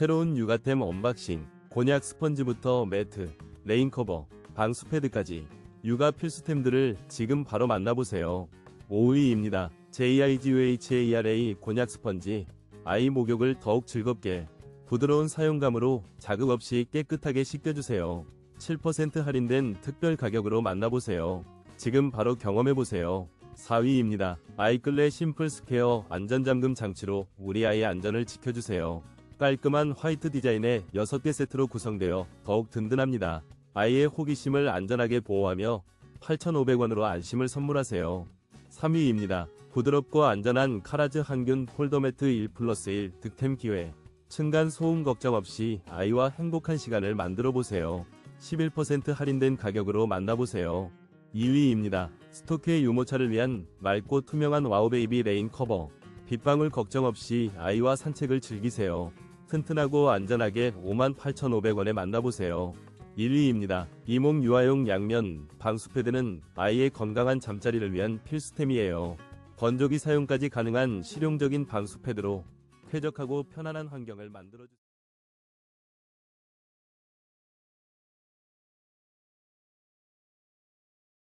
새로운 육아템 언박싱, 곤약 스펀지부터 매트, 레인커버, 방수 패드까지 육아 필수템들을 지금 바로 만나보세요. 5위입니다. JIGUHARA 곤약 스펀지, 아이 목욕을 더욱 즐겁게, 부드러운 사용감으로 자극 없이 깨끗하게 씻겨주세요. 7% 할인된 특별 가격으로 만나보세요. 지금 바로 경험해보세요. 4위입니다. 아이클레 심플 스퀘어 안전잠금 장치로 우리 아이의 안전을 지켜주세요. 깔끔한 화이트 디자인의 6개 세트로 구성되어 더욱 든든합니다. 아이의 호기심을 안전하게 보호하며 8,500원으로 안심을 선물하세요. 3위입니다. 부드럽고 안전한 카라즈 항균 폴더매트 1 플러스 1 득템 기회. 층간 소음 걱정 없이 아이와 행복한 시간을 만들어 보세요. 11% 할인된 가격으로 만나보세요. 2위입니다. 스토크의 유모차를 위한 맑고 투명한 와우베이비 레인 커버. 빗방울 걱정 없이 아이와 산책을 즐기세요. 튼튼하고 안전하게 58,500원에 만나보세요. 1위입니다. 이몽 유아용 양면 방수패드는 아이의 건강한 잠자리를 위한 필수템이에요. 건조기 사용까지 가능한 실용적인 방수패드로 쾌적하고 편안한 환경을 만들어주세요.